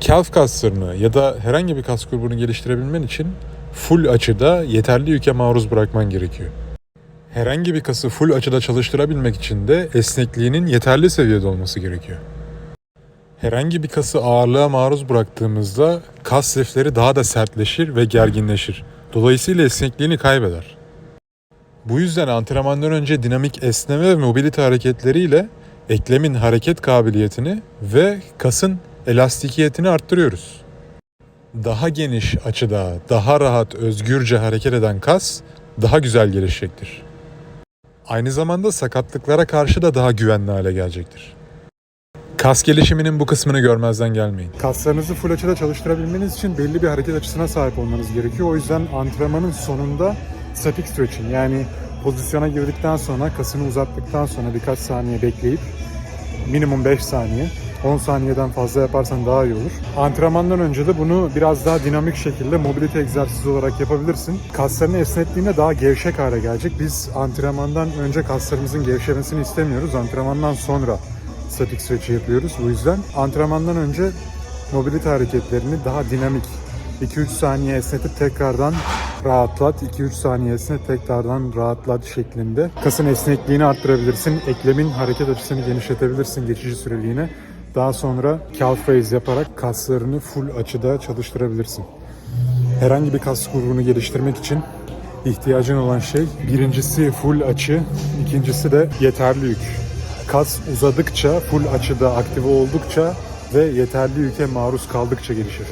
Calf kaslarını ya da herhangi bir kas grubunu geliştirebilmen için full açıda yeterli yüke maruz bırakman gerekiyor. Herhangi bir kası full açıda çalıştırabilmek için de esnekliğinin yeterli seviyede olması gerekiyor. Herhangi bir kası ağırlığa maruz bıraktığımızda kas lifleri daha da sertleşir ve gerginleşir. Dolayısıyla esnekliğini kaybeder. Bu yüzden antrenmandan önce dinamik esneme ve mobilite hareketleriyle eklemin hareket kabiliyetini ve kasın elastikiyetini arttırıyoruz. Daha geniş açıda, daha rahat, özgürce hareket eden kas daha güzel gelişecektir. Aynı zamanda sakatlıklara karşı da daha güvenli hale gelecektir. Kas gelişiminin bu kısmını görmezden gelmeyin. Kaslarınızı full açıda çalıştırabilmeniz için belli bir hareket açısına sahip olmanız gerekiyor. O yüzden antrenmanın sonunda static stretching yani pozisyona girdikten sonra kasını uzattıktan sonra birkaç saniye bekleyip minimum 5 saniye 10 saniyeden fazla yaparsan daha iyi olur. Antrenmandan önce de bunu biraz daha dinamik şekilde mobilite egzersizi olarak yapabilirsin. Kaslarını esnettiğinde daha gevşek hale gelecek. Biz antrenmandan önce kaslarımızın gevşemesini istemiyoruz. Antrenmandan sonra static stretch yapıyoruz. Bu yüzden antrenmandan önce mobilite hareketlerini daha dinamik 2-3 saniye esnetip tekrardan rahatlat, 2-3 saniye esnet tekrardan rahatlat şeklinde. Kasın esnekliğini arttırabilirsin, eklemin hareket açısını genişletebilirsin geçici süreliğine. Daha sonra calf raise yaparak kaslarını full açıda çalıştırabilirsin. Herhangi bir kas grubunu geliştirmek için ihtiyacın olan şey birincisi full açı, ikincisi de yeterli yük. Kas uzadıkça, full açıda aktive oldukça ve yeterli yüke maruz kaldıkça gelişir.